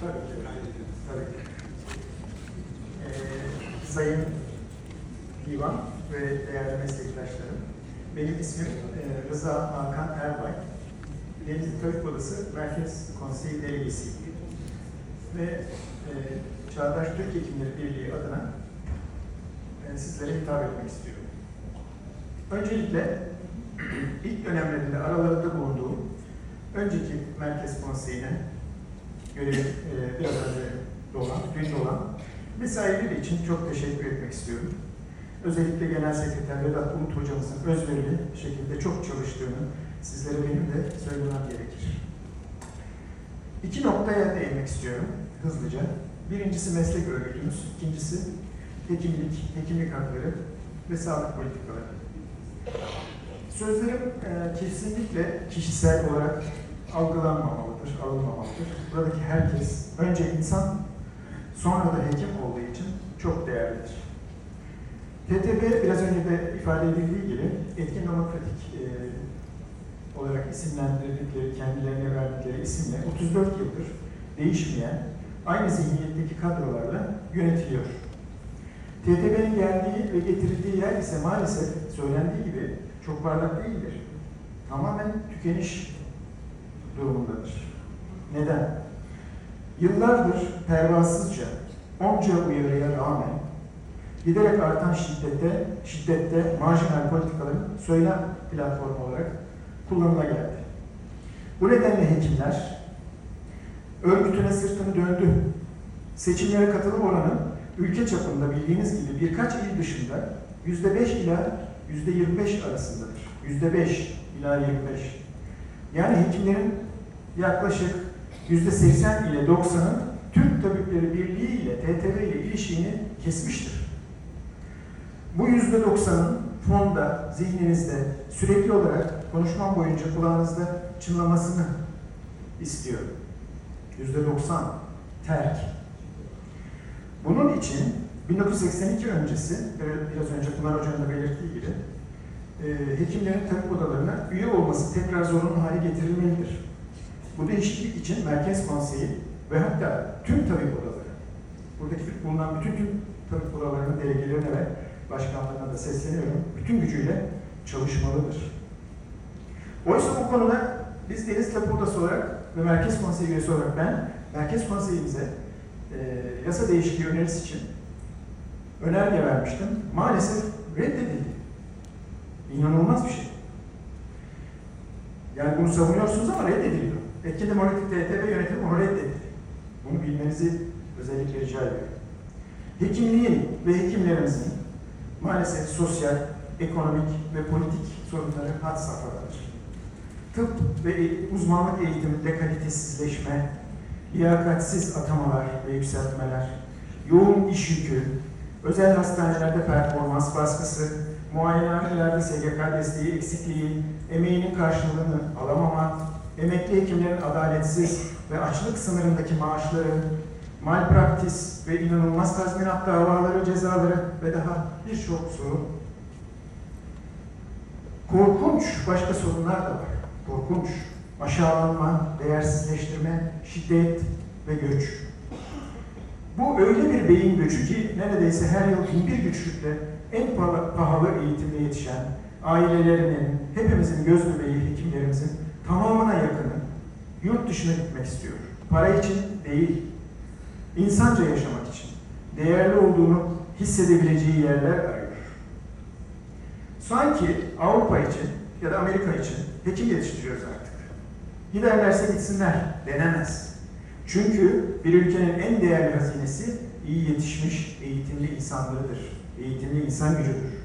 Tabii ki. Tabii ki. Ee, Sayın Divan ve değerli meslektaşlarım, benim ismim e, Rıza Hakan Erbay. Denizli Tabip Odası Merkez Konseyi Delegesiyim. Ve e, Çağdaş Türk Hekimleri Birliği adına e, sizlere hitap etmek istiyorum. Öncelikle ilk dönemlerinde aralarında bulunduğum önceki Merkez Konseyi'ne görevi e, biraz önce dolan, dün dolan mesaileri için çok teşekkür etmek istiyorum. Özellikle Genel Sekreter Vedat Bulut hocamızın özverili şekilde çok çalıştığını sizlere benim de söylemem gerekir. İki noktaya değinmek istiyorum hızlıca. Birincisi meslek örgütümüz, ikincisi hekimlik, hekimlik hakları ve sağlık politikaları. Sözlerim e, kesinlikle kişisel olarak algılanmamalıdır, alınmamalıdır. Buradaki herkes önce insan, sonra da hekim olduğu için çok değerlidir. TTP biraz önce de ifade edildiği gibi etkin demokratik e, olarak isimlendirdikleri, kendilerine verdikleri isimle 34 yıldır değişmeyen aynı zihniyetteki kadrolarla yönetiliyor. TTP'nin geldiği ve getirildiği yer ise maalesef söylendiği gibi çok parlak değildir. Tamamen tükeniş durumundadır. Neden? Yıllardır pervasızca onca uyarıya rağmen giderek artan şiddette, şiddette marjinal politikaların söylem platformu olarak kullanıla geldi. Bu nedenle hekimler örgütüne sırtını döndü. Seçimlere katılım oranı ülke çapında bildiğiniz gibi birkaç il dışında yüzde beş ila yüzde yirmi beş arasındadır. Yüzde beş ila yirmi beş. Yani hekimlerin yaklaşık yüzde seksen ile doksanın Türk Tabipleri Birliği ile TTB ile ilişiğini kesmiştir. Bu yüzde doksanın fonda, zihninizde sürekli olarak konuşmam boyunca kulağınızda çınlamasını istiyorum. Yüzde doksan terk. Bunun için 1982 öncesi, biraz önce Pınar Hoca'nın da belirttiği gibi, e, hekimlerin tabip odalarına üye olması tekrar zorunlu hale getirilmelidir. Bu değişiklik için Merkez Konseyi ve hatta tüm tabip odaları, buradaki bulunan bütün tüm tabip odalarının delegelerine ve başkanlarına da sesleniyorum, bütün gücüyle çalışmalıdır. Oysa bu konuda biz Deniz Tabip Odası olarak ve Merkez Konseyi üyesi olarak ben, Merkez Konseyimize e, yasa değişikliği önerisi için önerge vermiştim. Maalesef reddedildi. İnanılmaz bir şey. Yani bunu savunuyorsunuz ama reddediliyor. Etkin Demokratik TTB yönetimi onu reddetti. Bunu bilmenizi özellikle rica ediyorum. Hekimliğin ve hekimlerimizin maalesef sosyal, ekonomik ve politik sorunları had safhadadır. Tıp ve e- uzmanlık eğitiminde kalitesizleşme, liyakatsiz atamalar ve yükseltmeler, yoğun iş yükü, özel hastanelerde performans baskısı, muayenehanelerde SGK desteği eksikliği, emeğinin karşılığını alamama, emekli hekimlerin adaletsiz ve açlık sınırındaki maaşları, malpraktis ve inanılmaz tazminat davaları, cezaları ve daha birçok sorun. Korkunç başka sorunlar da var. Korkunç. Aşağılanma, değersizleştirme, şiddet ve göç. Bu öyle bir beyin göçü ki neredeyse her yıl bin bir güçlükle en pahalı, eğitimde yetişen ailelerinin, hepimizin göz bebeği hekimlerimizin tamamına yurt dışına gitmek istiyor. Para için değil, insanca yaşamak için, değerli olduğunu hissedebileceği yerler arıyor. Sanki Avrupa için ya da Amerika için hekim yetiştiriyoruz artık. Giderlerse gitsinler, denemez. Çünkü bir ülkenin en değerli hazinesi iyi yetişmiş, eğitimli insanlarıdır. Eğitimli insan gücüdür.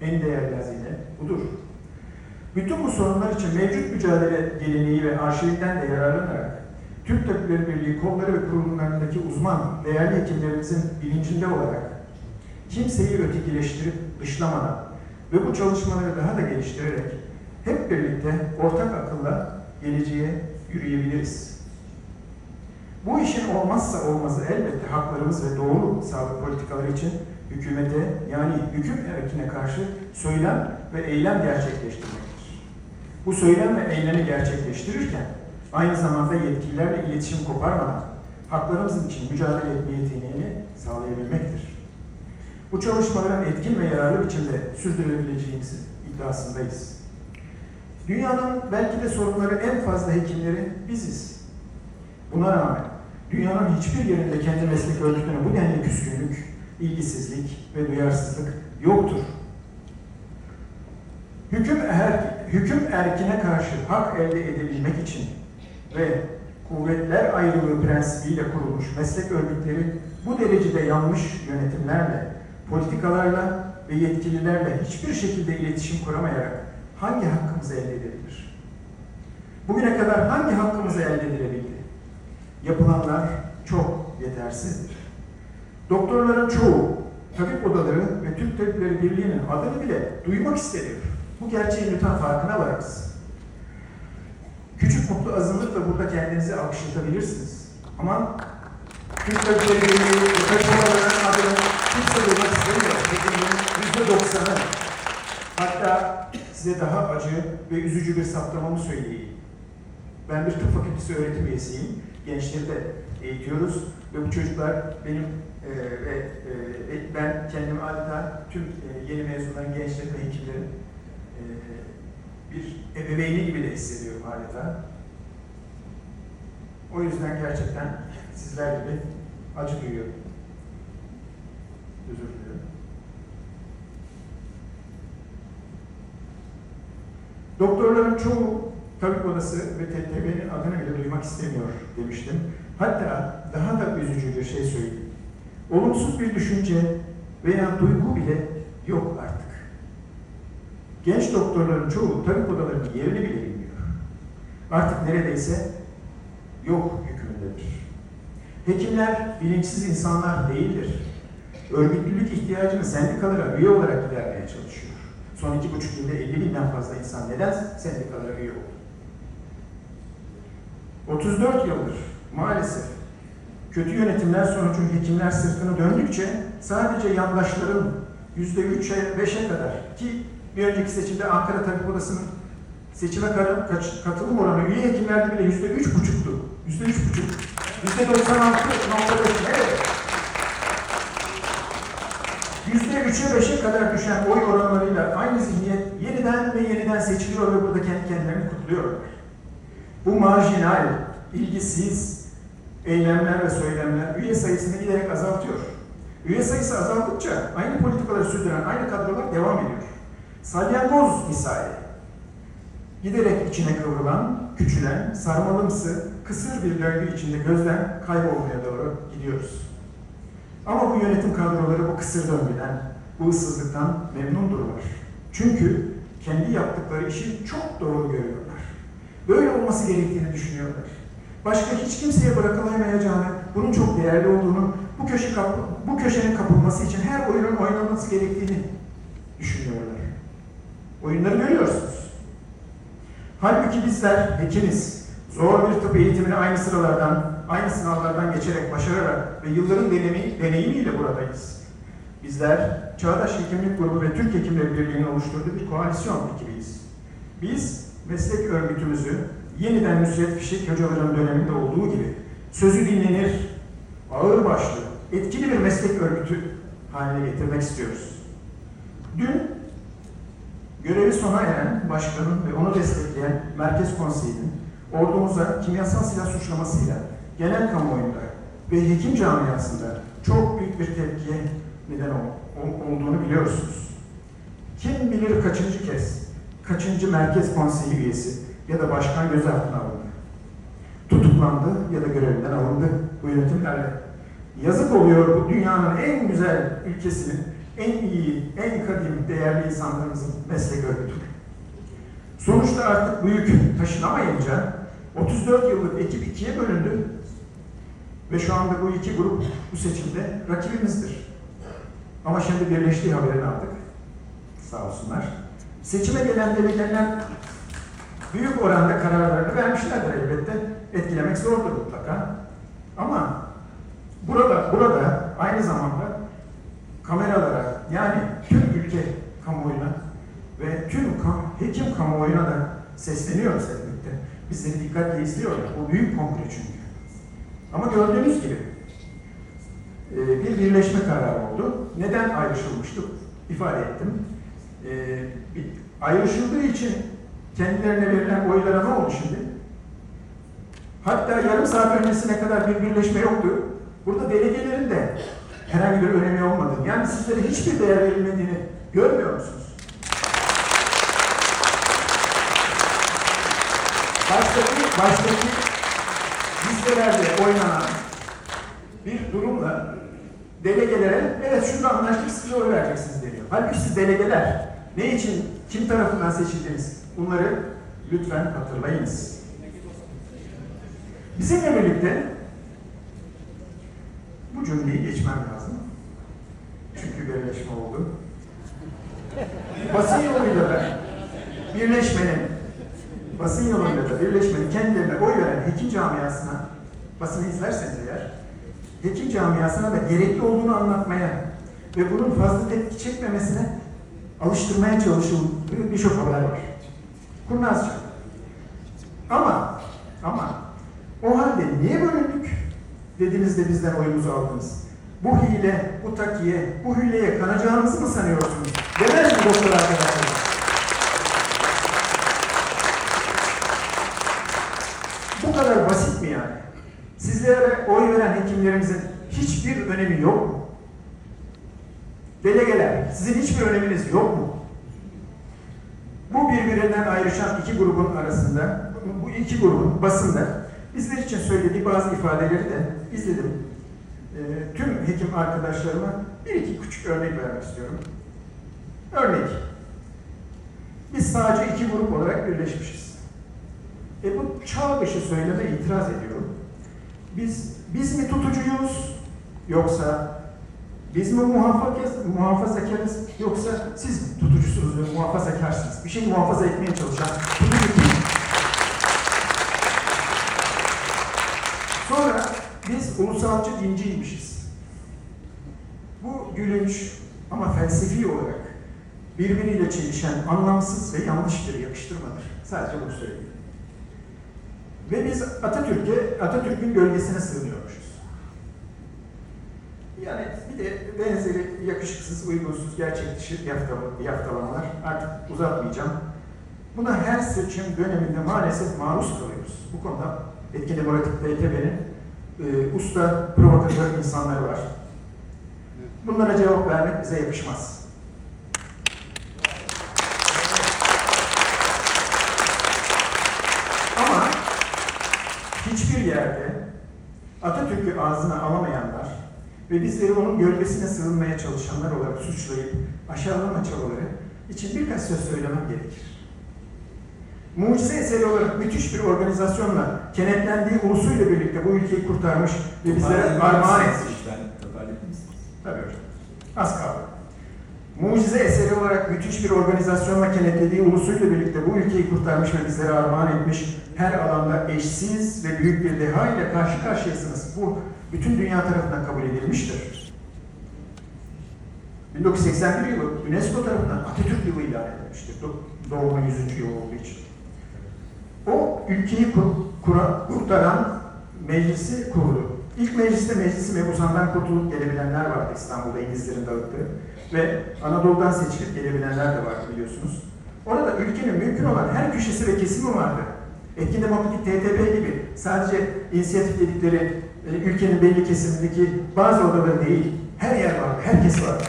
En değerli hazine budur. Bütün bu sorunlar için mevcut mücadele geleneği ve arşivinden de yararlanarak Türk Tabipleri Birliği kolları ve kurumlarındaki uzman, değerli hekimlerimizin bilincinde olarak kimseyi ötekileştirip dışlamadan ve bu çalışmaları daha da geliştirerek hep birlikte ortak akılla geleceğe yürüyebiliriz. Bu işin olmazsa olmazı elbette haklarımız ve doğru sağlık politikaları için hükümete yani hüküm erekine karşı söylem ve eylem gerçekleştirmektir. Bu söylem ve eylemi gerçekleştirirken aynı zamanda yetkililerle iletişim koparmadan haklarımız için mücadele etme yeteneğini sağlayabilmektir. Bu çalışmaların etkin ve yararlı biçimde sürdürülebileceğimizi iddiasındayız. Dünyanın belki de sorunları en fazla hekimleri biziz. Buna rağmen dünyanın hiçbir yerinde kendi meslek örgütüne bu denli küskünlük, ilgisizlik ve duyarsızlık yoktur. Hüküm, er, hüküm erkine karşı hak elde edebilmek için ve kuvvetler ayrılığı prensibiyle kurulmuş meslek örgütleri bu derecede yanlış yönetimlerle, politikalarla ve yetkililerle hiçbir şekilde iletişim kuramayarak hangi hakkımızı elde edebilir? Bugüne kadar hangi hakkımızı elde edilebildi? Yapılanlar çok yetersizdir. Doktorların çoğu, tabip odaları ve Türk Tabipleri Birliği'nin adını bile duymak istemiyor. Bu gerçeğin lütfen farkına varınız. Küçük mutlu azınlıkla burada kendinizi alkışlatabilirsiniz. Ama Türk tabip odalarının adını kimse duymak istemiyor. Yüzde doksanı. Hatta size daha acı ve üzücü bir saptamamı söyleyeyim. Ben bir tıp fakültesi öğretim üyesiyim. Gençleri de eğitiyoruz ve bu çocuklar benim e, ve e, ben kendimi adeta tüm e, yeni mezunların, gençlerin ve hekimlerin e, bir ebeveyni gibi de hissediyorum adeta. O yüzden gerçekten sizler gibi acı duyuyorum. Özür diliyorum. Doktorların çoğu tabip odası ve TTB'nin adını bile duymak istemiyor demiştim. Hatta daha da üzücü bir şey söyleyeyim. Olumsuz bir düşünce veya duygu bile yok. Genç doktorların çoğu tabip odalarının yerini bile bilmiyor. Artık neredeyse yok hükmündedir. Hekimler bilinçsiz insanlar değildir. Örgütlülük ihtiyacını sendikalara üye olarak gidermeye çalışıyor. Son iki buçuk yılda 50 binden fazla insan neden sendikalara üye oldu? 34 yıldır maalesef kötü yönetimler sonucu hekimler sırtını döndükçe sadece yandaşların yüzde üçe, beşe kadar ki bir önceki seçimde Ankara Tabip Odası'nın seçime katılım oranı üye hekimlerde bile yüzde üç buçuktu. Yüzde üç buçuk. Yüzde doksan altı nokta beş. Yüzde üçe beşe kadar düşen oy oranlarıyla aynı zihniyet yeniden ve yeniden seçiliyor ve burada kendi kendilerini kutluyor. Bu marjinal, ilgisiz eylemler ve söylemler üye sayısını giderek azaltıyor. Üye sayısı azaldıkça aynı politikaları sürdüren aynı kadrolar devam ediyor. Salyangoz misali. Giderek içine kıvrılan, küçülen, sarmalımsı, kısır bir döngü içinde gözden kaybolmaya doğru gidiyoruz. Ama bu yönetim kadroları bu kısır döngüden, bu ıssızlıktan memnundurlar. Çünkü kendi yaptıkları işi çok doğru görüyorlar. Böyle olması gerektiğini düşünüyorlar. Başka hiç kimseye bırakılamayacağını, bunun çok değerli olduğunu, bu köşe kapı, bu köşenin kapılması için her oyunun oynanması gerektiğini düşünüyorlar. Oyunları görüyorsunuz. Halbuki bizler hekimiz, zor bir tıp eğitimini aynı sıralardan, aynı sınavlardan geçerek, başararak ve yılların deneyimi, deneyimiyle buradayız. Bizler Çağdaş Hekimlik Grubu ve Türk Hekimleri Birliği'nin oluşturduğu bir koalisyon ekibiyiz. Biz meslek örgütümüzü yeniden Nusret Fişek hocaların döneminde olduğu gibi sözü dinlenir, ağır başlı, etkili bir meslek örgütü haline getirmek istiyoruz. Dün görevi sona eren başkanın ve onu destekleyen Merkez Konseyi'nin ordumuza kimyasal silah suçlamasıyla genel kamuoyunda ve hekim camiasında çok büyük bir tepkiye neden olduğunu biliyorsunuz. Kim bilir kaçıncı kez, kaçıncı Merkez Konseyi üyesi ya da başkan gözaltına alındı. Tutuklandı ya da görevinden alındı bu yönetimlerle. Yazık oluyor bu dünyanın en güzel ülkesinin, en iyi, en kadim, değerli insanlarımızın meslek örgütü. Sonuçta artık bu yük taşınamayınca 34 yıllık ekip ikiye bölündü ve şu anda bu iki grup bu seçimde rakibimizdir. Ama şimdi birleştiği haberini aldık. Sağ olsunlar. Seçime gelen delegeler büyük oranda kararlarını vermişlerdir elbette. Etkilemek zordur mutlaka. Ama burada burada aynı zamanda kameralara yani tüm ülke kamuoyuna ve tüm kam hekim kamuoyuna da sesleniyoruz elbette. Bizleri dikkatle izliyorlar. Bu büyük kongre çünkü. Ama gördüğünüz gibi e, bir birleşme kararı oldu. Neden ayrışılmıştık? İfade ettim. E, ayrışıldığı için kendilerine verilen oylara ne oldu şimdi? Hatta yarım saat öncesine kadar bir birleşme yoktu. Burada delegelerin de herhangi bir önemi olmadığını, yani sizlere hiçbir değer verilmediğini görmüyor musunuz? Baştaki, baştaki listelerde oynanan bir durumla delegelere evet şurada anlaştık siz oy vereceksiniz deniyor. Halbuki siz delegeler ne için, kim tarafından seçildiniz? Bunları lütfen hatırlayınız. Bizimle birlikte bu cümleyi geçmem lazım. Çünkü birleşme oldu. Basın yoluyla da birleşmenin basın yoluyla da birleşmenin kendilerine oy veren hekim camiasına basını izlerseniz eğer hekim camiasına da gerekli olduğunu anlatmaya ve bunun fazla tepki çekmemesine alıştırmaya çalışıldığı birçok haber var. Kurnazca. Ama ama o halde niye bölündük dediğinizde bizden oyumuzu aldınız. Bu hile, bu takiye, bu hileye kanacağınızı mı sanıyorsunuz? Demez mi doktor arkadaşlar? Bu kadar basit mi yani? Sizlere oy veren hekimlerimizin hiçbir önemi yok mu? Delegeler, sizin hiçbir öneminiz yok mu? Bu birbirinden ayrışan iki grubun arasında, bu iki grubun basında bizler için söylediği bazı ifadeleri de izledim. Ee, tüm hekim arkadaşlarıma bir iki küçük örnek vermek istiyorum. Örnek. Biz sadece iki grup olarak birleşmişiz. E bu çağ dışı söyleme itiraz ediyorum. Biz biz mi tutucuyuz yoksa biz mi muhafazakar, muhafazakarız yoksa siz mi tutucusunuz ve muhafazakarsınız? Bir şey muhafaza etmeye çalışan tutucu kim? Sonra biz ulusalcı dinciymişiz. Bu gülünç ama felsefi olarak birbiriyle çelişen anlamsız ve yanlış bir yakıştırmadır. Sadece bunu söyleyeyim. Ve biz Atatürk'e, Atatürk'ün gölgesine sığınıyormuşuz. Yani bir de benzeri yakışıksız, uygunsuz, gerçek dışı yaftal- yaftalamalar artık uzatmayacağım. Buna her seçim döneminde maalesef maruz kalıyoruz. Bu konuda Etkin Demokratik TTB'nin e, usta, provokatör insanları var. Bunlara cevap vermek bize yakışmaz. Ama hiçbir yerde Atatürk'ü ağzına alamayanlar ve bizleri onun gölgesine sığınmaya çalışanlar olarak suçlayıp aşağılama çabaları için birkaç söz söylemem gerekir. Mucize eseri olarak müthiş bir organizasyonla kenetlendiği ulusuyla birlikte bu ülkeyi kurtarmış ve bizlere armağan etmiş. Tabii hocam. Az kaldı. Mucize eseri olarak müthiş bir organizasyonla kenetlediği ulusuyla birlikte bu ülkeyi kurtarmış ve bizlere armağan etmiş, her alanda eşsiz ve büyük bir deha ile karşı karşıyasınız. Bu bütün dünya tarafından kabul edilmiştir. 1981 yılı UNESCO tarafından Atatürk yılı ilan edilmiştir. Do- Doğumun 100. yılı olduğu için. O ülkeyi kur, kura, kurtaran meclisi kurdu. İlk mecliste meclisi mebusından kurtulup gelebilenler vardı İstanbul'da İngilizlerin dağıttığı ve Anadolu'dan seçilip gelebilenler de vardı biliyorsunuz. Orada ülkenin mümkün olan her köşesi ve kesimi vardı. Etkin Demokratik TTP gibi sadece inisiyatif dedikleri e, ülkenin belli kesimindeki bazı odaları değil, her yer vardı, herkes vardı.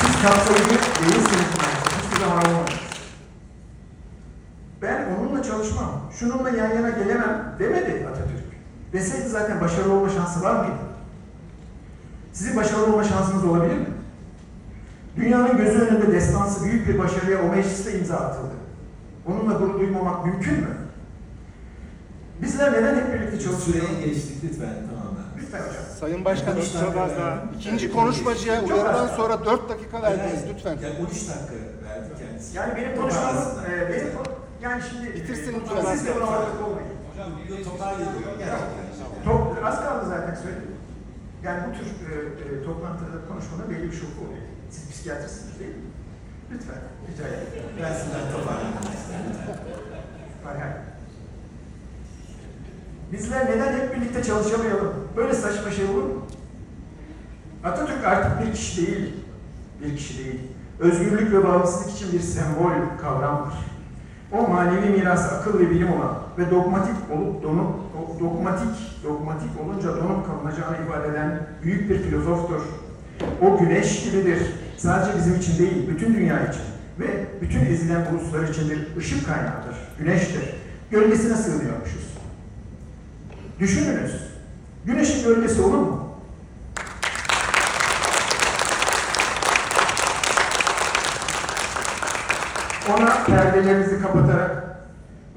Siz kapsayıcı değilsiniz hiçbir zaman olmadınız. Çalışmam, şununla yan yana gelemem demedi Atatürk. Deseydi zaten başarılı olma şansı var mıydı? Sizin başarılı olma şansınız olabilir mi? Dünyanın gözü önünde destansı büyük bir başarıya o mecliste imza atıldı. Onunla gurur duymamak mümkün mü? Bizler neden hep birlikte çalışıyoruz? Süreye geçtik lütfen tamamen. Lütfen hocam. Sayın Başkanım Üç çok az daha. İkinci konuşmacıya uyarıdan sonra 4 dakika verdiniz lütfen. Yani 13 dakika verdi kendisi. Yani benim konuşmam, e, benim yani şimdi Bitirsin lütfen. Siz de buna vakıf olmayın. Hocam bir toparlayalım. Gerçekten. Top, az kaldı zaten söyledim. Yani bu tür e, e, toplantıda konuşmada belli bir şoku oluyor. Siz psikiyatrisiniz değil mi? Lütfen, rica ederim. Ben sizden toparlayayım. Bizler neden hep birlikte çalışamayalım? Böyle saçma şey olur mu? Atatürk artık bir kişi değil. Bir kişi değil. Özgürlük ve bağımsızlık için bir sembol kavramdır. O manevi mirası akıl ve bilim olan ve dogmatik olup donup, dogmatik, dogmatik olunca donup kalınacağını ifade eden büyük bir filozoftur. O güneş gibidir. Sadece bizim için değil, bütün dünya için ve bütün ezilen uluslar için bir ışık kaynağıdır. Güneştir. Gölgesine sığınıyormuşuz. Düşününüz. Güneşin gölgesi olur mu? Ona perdelerinizi kapatarak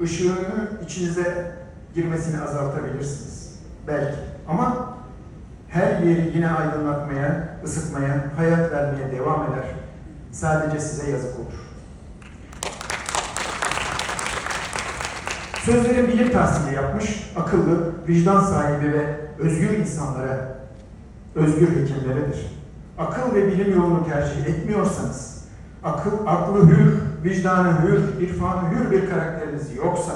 ışığını içinize girmesini azaltabilirsiniz. Belki. Ama her yeri yine aydınlatmaya, ısıtmaya, hayat vermeye devam eder. Sadece size yazık olur. Sözlerin bilim tahsili yapmış, akıllı, vicdan sahibi ve özgür insanlara, özgür hekimleridir. Akıl ve bilim yolunu tercih etmiyorsanız, akıl, aklı hür, vicdanı hür, irfanı hür bir karakteriniz yoksa,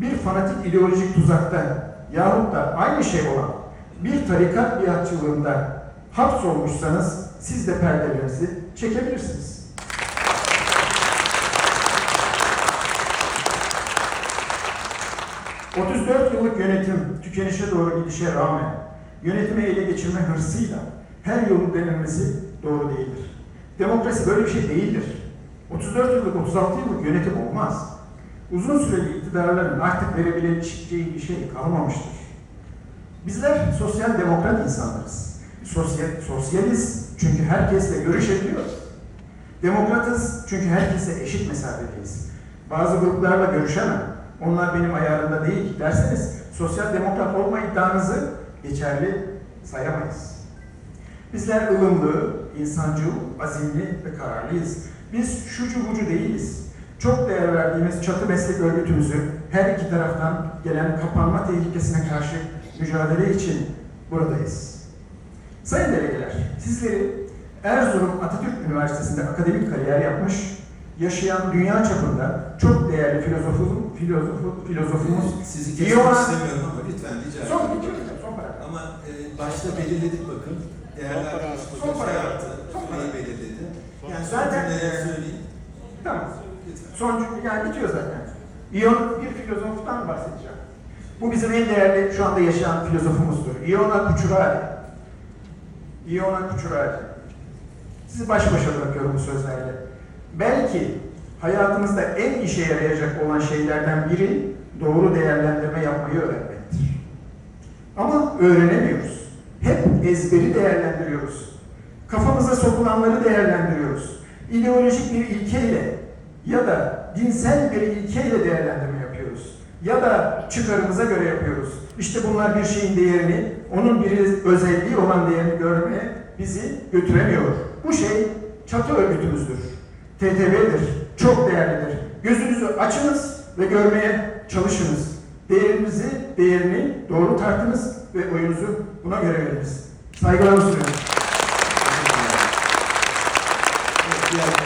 bir fanatik ideolojik tuzakta yahut da aynı şey olan bir tarikat biatçılığında hapsolmuşsanız siz de perdelerinizi çekebilirsiniz. ...34 yıllık yönetim tükenişe doğru gidişe rağmen... ...yönetimi ele geçirme hırsıyla... ...her yolun denilmesi doğru değildir. Demokrasi böyle bir şey değildir. 34 yıllık, 36 yıllık yönetim olmaz. Uzun süreli iktidarların artık verebileceği bir şey kalmamıştır. Bizler sosyal demokrat insanlarız. Sosyal, sosyaliz çünkü herkesle görüşebiliyoruz. Demokratız çünkü herkese eşit mesafedeyiz. Bazı gruplarla görüşemem. Onlar benim ayarımda değil derseniz sosyal demokrat olma iddianızı geçerli sayamayız. Bizler ılımlı, insancıl, azimli ve kararlıyız. Biz şucu bucu değiliz. Çok değer verdiğimiz çatı meslek örgütümüzü her iki taraftan gelen kapanma tehlikesine karşı mücadele için buradayız. Sayın delegeler, sizleri Erzurum Atatürk Üniversitesi'nde akademik kariyer yapmış, yaşayan dünya çapında çok değerli filozofumuz, filozofu, filozofumuz Sizi kesmek olan- istemiyorum ama lütfen rica Son ediyorum. bitiyor hocam, son paragraf. Ama e, başta belirledik bakın. Değerli Son paragraf. arkadaşımız Son şey Yani Zaten-. Tamam. Son cümle yani bitiyor zaten. İyon bir filozoftan bahsedeceğim. Bu bizim en değerli şu anda yaşayan filozofumuzdur. Iona Kuchurari. Iona Kuchurari. Sizi baş başa bırakıyorum bu sözlerle. Belki hayatımızda en işe yarayacak olan şeylerden biri doğru değerlendirme yapmayı öğrenmektir. Ama öğrenemiyoruz. Hep ezberi değerlendiriyoruz. Kafamıza sokulanları değerlendiriyoruz. İdeolojik bir ilkeyle ya da dinsel bir ilkeyle değerlendirme yapıyoruz. Ya da çıkarımıza göre yapıyoruz. İşte bunlar bir şeyin değerini, onun bir özelliği olan değerini görmeye bizi götüremiyor. Bu şey çatı örgütümüzdür. TTB'dir. Çok değerlidir. Gözünüzü açınız ve görmeye çalışınız. Değerinizi, değerini doğru tartınız ve oyunuzu buna göre veriniz. Saygılarımı sunuyorum. Gracias.